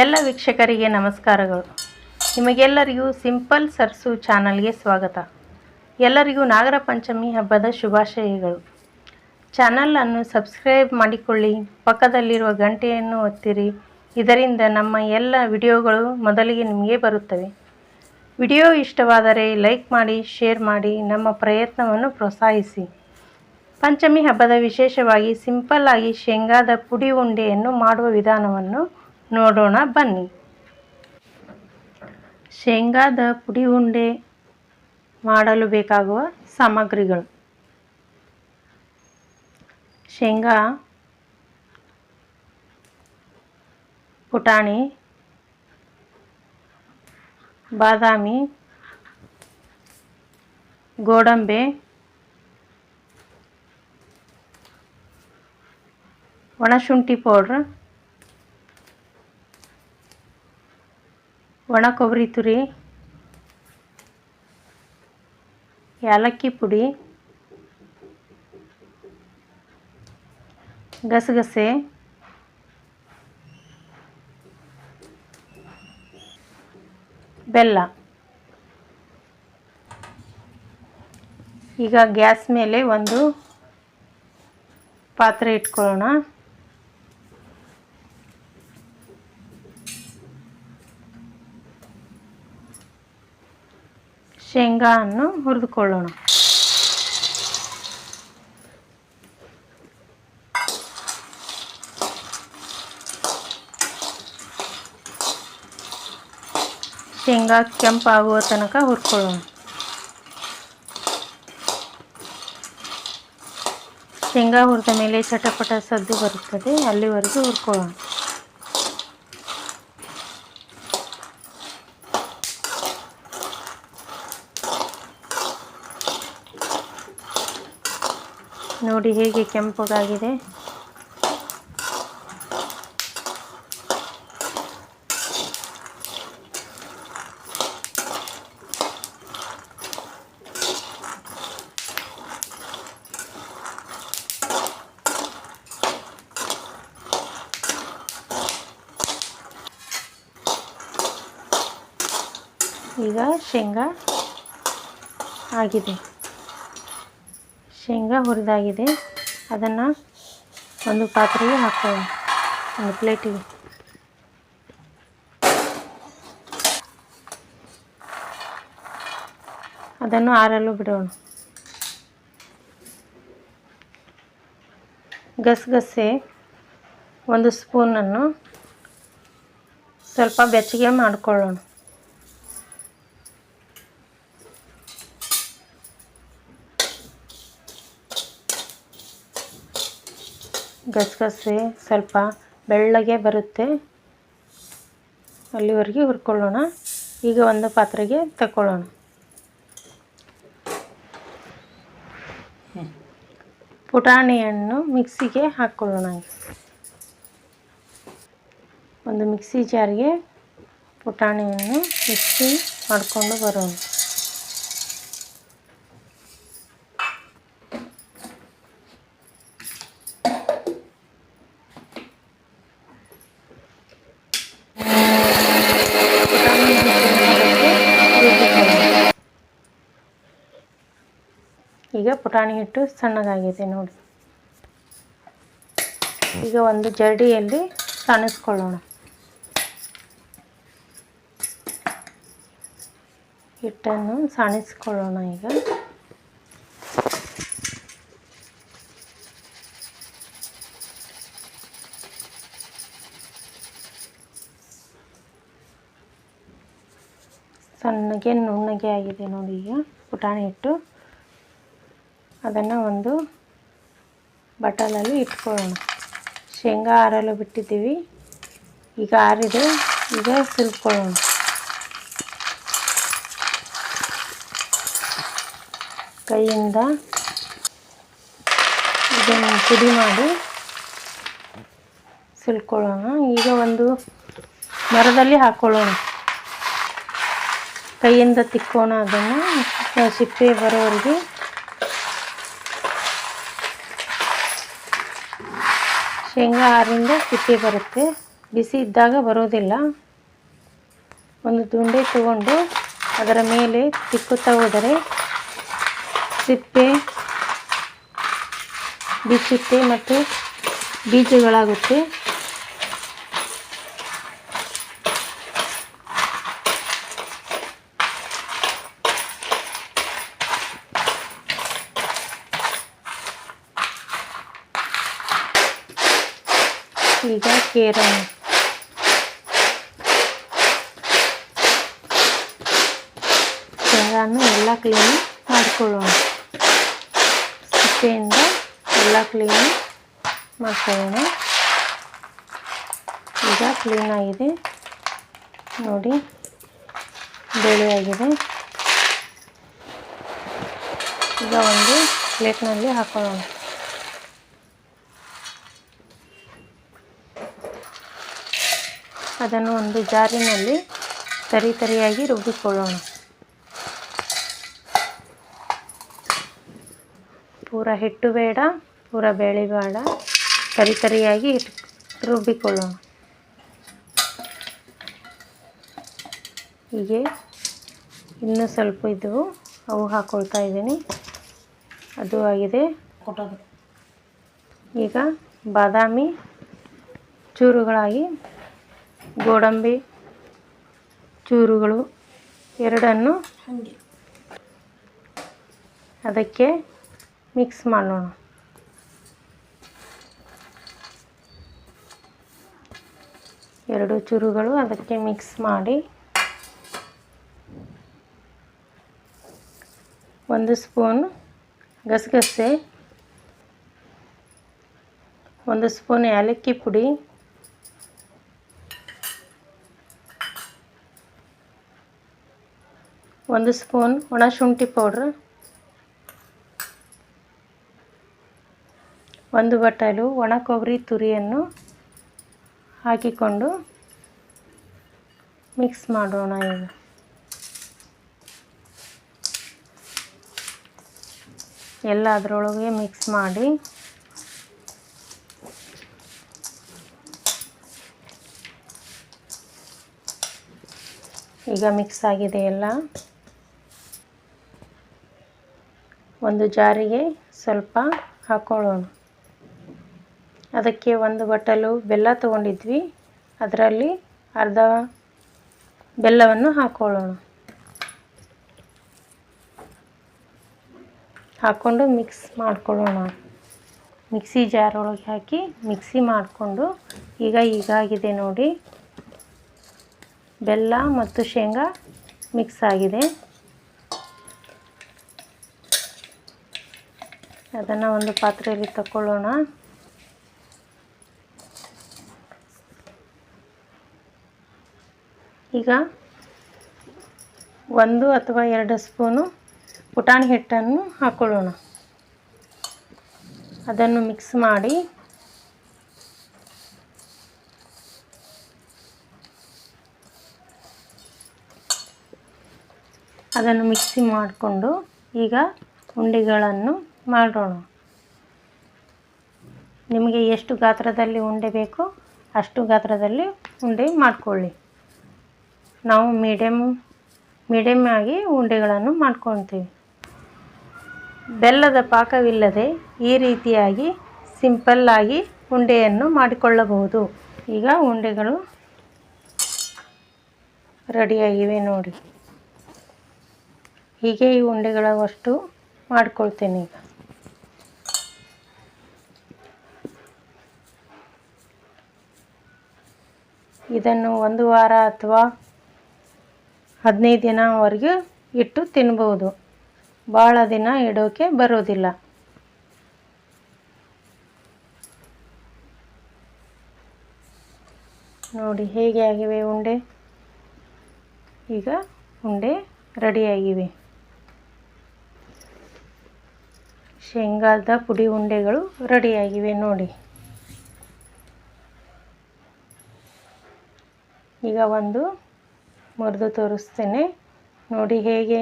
ಎಲ್ಲ ವೀಕ್ಷಕರಿಗೆ ನಮಸ್ಕಾರಗಳು. ನಿಮಗೆಲ್ಲರಿಗೂ ಸಿಂಪಲ್ ಸರ್ಸು ಚಾನಲ್ಗೆ ಸ್ವಾಗತ. ಎಲ್ಲರಿಗೂ ನಾಗರ ಪಂಚಮಿ ಹಬ್ಬದ ಶುಭಾಶಯಗಳು. ಚಾನಲನ್ನು ಸಬ್ಸ್ಕ್ರೈಬ್ ಮಾಡಿಕೊಳ್ಳಿ, ಪಕ್ಕದಲ್ಲಿರುವ ಗಂಟೆಯನ್ನು ಒತ್ತಿರಿ. ಇದರಿಂದ ನಮ್ಮ ಎಲ್ಲ ವಿಡಿಯೋಗಳು ಮೊದಲಿಗೆ ನಿಮಗೆ ಬರುತ್ತವೆ. ವಿಡಿಯೋ ಇಷ್ಟವಾದರೆ ಲೈಕ್ ಮಾಡಿ, ಶೇರ್ ಮಾಡಿ, ನಮ್ಮ ಪ್ರಯತ್ನವನ್ನು ಪ್ರೋತ್ಸಾಹಿಸಿ. ಪಂಚಮಿ ಹಬ್ಬದ ವಿಶೇಷವಾಗಿ ಸಿಂಪಲ್ ಆಗಿ ಶೇಂಗಾದ ಪುಡಿ ಉಂಡೆಯನ್ನು ಮಾಡುವ ವಿಧಾನವನ್ನು ನೋಡೋಣ ಬನ್ನಿ ಶೇಂಗಾದ ಪುಡಿ ಉಂಡೆ ಮಾಡಲು ಬೇಕಾಗುವ ಸಾಮಗ್ರಿಗಳು ಶೇಂಗಾ ಪುಟಾಣಿ ಬಾದಾಮಿ ಗೋಡಂಬೆ ಒಣಶುಂಠಿ ಪೌಡ್ರ್ ಒಣ ಕೊಬ್ಬರಿ ತುರಿ ಏಲಕ್ಕಿ ಪುಡಿ. ಗಸಗಸೆ. ಬೆಲ್ಲ. ಈಗ ಗ್ಯಾಸ್ ಮೇಲೆ ಒಂದು ಪಾತ್ರೆ ಇಟ್ಕೊಳ್ಳೋಣ. ಶೇಂಗಾವನ್ನು ಹುರಿದುಕೊಳ್ಳೋಣ. ಶೇಂಗಾ ಕೆಂಪಾಗುವ ತನಕ ಹುರ್ಕೊಳ್ಳೋಣ. ಶೇಂಗಾ ಹುರಿದ ಮೇಲೆ ಚಟಪಟ ಸದ್ದು ಬರುತ್ತದೆ ಅಲ್ಲಿವರೆಗೂ ಹುರ್ಕೊಳ್ಳೋಣ. ನೋಡಿ ಹೇಗೆ ಕೆಂಪಗಾಗಿದೆ. ಈಗ ಶೇಂಗಾ ಆಗಿದೆ. ಶೇಂಗಾ ಹುರಿದಾಗಿದೆ. ಅದನ್ನು ಒಂದು ಪಾತ್ರೆಗೆ ಹಾಕೋಣ. ಒಂದು ಪ್ಲೇಟಿಗೆ. ಅದನ್ನು ಆರಲು ಬಿಡೋಣ. ಗಸಗಸೆ ಒಂದು ಸ್ಪೂನನ್ನು ಸ್ವಲ್ಪ ಬೆಚ್ಚಗೆ ಮಾಡಿಕೊಳ್ಳೋಣ. ಗಸಗಸೆ, ಸ್ವಲ್ಪ ಬೆಳ್ಳಗೆ ಬರುತ್ತೆ. ಅಲ್ಲಿವರೆಗೆ ಹುರ್ಕೊಳ್ಳೋಣ. ಈಗ ಒಂದು ಪಾತ್ರೆಗೆ ತಗೊಳ್ಳೋಣ ಪುಟಾಣಿಯನ್ನು ಮಿಕ್ಸಿಗೆ ಹಾಕ್ಕೊಳ್ಳೋಣ ಒಂದು ಮಿಕ್ಸಿ ಜಾರಿಗೆ ಪುಟಾಣಿಯನ್ನು ಮಿಕ್ಸಿ ಮಾಡಿಕೊಂಡು ಬರೋಣ ಪುಟಾಣಿ ಹಿಟ್ಟಿನ ರುಬ್ಬಿಕೊಳ್ಳೋಣ. ಈಗ ಪುಟಾಣಿ ಹಿಟ್ಟು ಸಣ್ಣಗಾಗಿದೆ ನೋಡಿ. ಈಗ ಒಂದು ಜರಡಿಯಲ್ಲಿ ಸಾಣಿಸ್ಕೊಳ್ಳೋಣ. ಹಿಟ್ಟನ್ನು ಸಾಣಿಸ್ಕೊಳ್ಳೋಣ ಈಗ. ಸಣ್ಣಗೆ ನುಣ್ಣಗೆ ಆಗಿದೆ ನೋಡಿ ಈಗ ಪುಟಾಣಿ ಹಿಟ್ಟು. ಅದನ್ನು ಒಂದು ಬಟಲಲ್ಲಿ ಇಟ್ಕೊಳ್ಳೋಣ. ಶೇಂಗಾ ಆರಲು ಬಿಟ್ಟಿದ್ದೀವಿ. ಈಗ ಆರಿದೆ. ಈಗ ಸುಲ್ಕೊಳ್ಳೋಣ ಕೈಯಿಂದ ಇದನ್ನು ಪುಡಿ ಮಾಡಿ ಸುಲ್ಕೊಳ್ಳೋಣ. ಈಗ ಒಂದು ಮರದಲ್ಲಿ ಹಾಕ್ಕೊಳ್ಳೋಣ ಕೈಯಿಂದ ತಿಕ್ಕೋಣ ಅದನ್ನು. ಸಿಪ್ಪೆ ಬರೋವರೆಗೆ ಶೇಂಗಾ ಆರಿಂದ ಸಿಪ್ಪೆ ಬರುತ್ತೆ. ಬಿಸಿ ಇದ್ದಾಗ ಬರೋದಿಲ್ಲ. ಒಂದು ದುಂಡೆ ತಗೊಂಡು ಅದರ ಮೇಲೆ ತಿಕ್ಕುತ್ತಾ ಹೋದರೆ ಸಿಪ್ಪೆ ಬಿಚ್ಚಿತ್ತೆ ಮತ್ತು ಬೀಜಗಳಾಗುತ್ತೆ. ಈಗ ಕೇರ ಕೇರನ್ನು ಎಲ್ಲ ಕ್ಲೀನ್ ಮಾಡ್ಕೊಳ್ಳೋಣ ಸಿಪ್ಪೆಯಿಂದ ಎಲ್ಲ ಕ್ಲೀನ್ ಮಾಡ್ಕೊಳ್ಳೋಣ ಈಗ ಕ್ಲೀನಾಗಿದೆ ನೋಡಿ ಬೇಳೆ ಆಗಿದೆ ಈಗ ಒಂದು ಪ್ಲೇಟ್ನಲ್ಲಿ ಹಾಕೊಳ್ಳೋಣ ಅದನ್ನು ಒಂದು ಜಾರಿನಲ್ಲಿ ತರಿ ತರಿಯಾಗಿ ರುಬ್ಬಿಕೊಳ್ಳೋಣ. ಪೂರ ಹಿಟ್ಟು ಬೇಡ ಪೂರ ಬೇಳೆ ಬೇಡ. ತರಿ ತರಿಯಾಗಿ ರುಬ್ಬಿಕೊಳ್ಳೋಣ. ಹೀಗೆ ಇನ್ನೂ ಸ್ವಲ್ಪ ಇದು ಅವು ಹಾಕ್ಕೊಳ್ತಾ ಇದ್ದೀನಿ. ಅದು ಆಗಿದೆ. ಈಗ ಬಾದಾಮಿ ಚೂರುಗಳಾಗಿ ಗೋಡಂಬಿ ಚೂರುಗಳು ಎರಡನ್ನು ಅದಕ್ಕೆ ಮಿಕ್ಸ್ ಮಾಡೋಣ ಎರಡು ಚೂರುಗಳು ಅದಕ್ಕೆ ಮಿಕ್ಸ್ ಮಾಡಿ. ಒಂದು ಸ್ಪೂನ್ ಗಸಗಸೆ ಒಂದು ಸ್ಪೂನ್ ಏಲಕ್ಕಿ ಪುಡಿ ಒಂದು ಸ್ಪೂನ್ ಒಣಶುಂಠಿ ಪೌಡ್ರ್, ಒಂದು ಬಟ್ಟಲು, ಒಣ ಕೊಬ್ಬರಿ ತುರಿಯನ್ನು ಹಾಕಿಕೊಂಡು ಮಿಕ್ಸ್ ಮಾಡೋಣ ಈಗ. ಎಲ್ಲ ಅದರೊಳಗೆ ಮಿಕ್ಸ್ ಮಾಡಿ ಈಗ ಮಿಕ್ಸ್ ಆಗಿದೆ ಎಲ್ಲ. ಒಂದು ಜಾರಿಗೆ ಸ್ವಲ್ಪ ಹಾಕ್ಕೊಳ್ಳೋಣ ಅದಕ್ಕೆ ಒಂದು ಬಟ್ಟಲು ಬೆಲ್ಲ ತೊಗೊಂಡಿದ್ವಿ. ಅದರಲ್ಲಿ ಅರ್ಧ ಬೆಲ್ಲವನ್ನು ಹಾಕ್ಕೊಳ್ಳೋಣ ಹಾಕ್ಕೊಂಡು ಮಿಕ್ಸ್ ಮಾಡ್ಕೊಳ್ಳೋಣ. ಮಿಕ್ಸಿ ಜಾರ್ ಒಳಗೆ ಹಾಕಿ ಮಿಕ್ಸಿ ಮಾಡಿಕೊಂಡು ಈಗ ಈಗಾಗಿದೆ ನೋಡಿ. ಬೆಲ್ಲ ಮತ್ತು ಶೇಂಗಾ ಮಿಕ್ಸ್ ಆಗಿದೆ. ಅದನ್ನು ಒಂದು ಪಾತ್ರೆಯಲ್ಲಿ ತಗೊಳ್ಳೋಣ ಈಗ ಒಂದು ಅಥವಾ ಎರಡು ಸ್ಪೂನು ಪುಟಾಣಿ ಹಿಟ್ಟನ್ನು ಹಾಕ್ಕೊಳ್ಳೋಣ ಅದನ್ನು ಮಿಕ್ಸ್ ಮಾಡಿ ಅದನ್ನು ಮಿಕ್ಸಿ ಮಾಡಿಕೊಂಡು ಈಗ ಉಂಡೆಗಳನ್ನು ಮಾಡೋಣ. ನಿಮಗೆ ಎಷ್ಟು ಗಾತ್ರದಲ್ಲಿ ಉಂಡೆ ಬೇಕೋ ಅಷ್ಟು ಗಾತ್ರದಲ್ಲಿ ಉಂಡೆ ಮಾಡಿಕೊಳ್ಳಿ. ನಾವು ಮೀಡಿಯಮ್ ಮೀಡಿಯಮ್ ಆಗಿ ಉಂಡೆಗಳನ್ನು ಮಾಡ್ಕೊತೀವಿ ಬೆಲ್ಲದ ಪಾಕವಿಲ್ಲದೆ ಈ ರೀತಿಯಾಗಿ ಸಿಂಪಲ್ಲಾಗಿ ಉಂಡೆಯನ್ನು ಮಾಡಿಕೊಳ್ಳಬಹುದು. ಈಗ ಉಂಡೆಗಳು ರೆಡಿಯಾಗಿವೆ ನೋಡಿ. ಹೀಗೆ ಈ ಉಂಡೆಗಳ ವಷ್ಟು ಮಾಡ್ಕೊಳ್ತೇನೆ ಈಗ. ಇದನ್ನು ಒಂದು ವಾರ ಅಥವಾ ಹದಿನೈದು ದಿನವರೆಗೂ ಇಟ್ಟು ತಿನ್ಬೋದು. ಭಾಳ ದಿನ ಇಡೋಕ್ಕೆ ಬರೋದಿಲ್ಲ. ನೋಡಿ, ಹೇಗೆ ಆಗಿವೆ ಉಂಡೆ? ಈಗ ಉಂಡೆ ರೆಡಿಯಾಗಿವೆ. ಶೇಂಗಾದ ಪುಡಿ ಉಂಡೆಗಳು ರೆಡಿಯಾಗಿವೆ ನೋಡಿ. ಈಗ ಒಂದು ಮುರಿದು ತೋರಿಸ್ತೇನೆ. ನೋಡಿ ಹೇಗೆ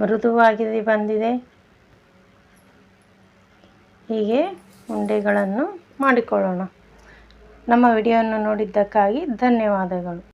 ಮೃದುವಾಗಿ ಬಂದಿದೆ. ಹೀಗೆ ಉಂಡೆಗಳನ್ನು ಮಾಡಿಕೊಳ್ಳೋಣ. ನಮ್ಮ ವಿಡಿಯೋವನ್ನು ನೋಡಿದ್ದಕ್ಕಾಗಿ ಧನ್ಯವಾದಗಳು.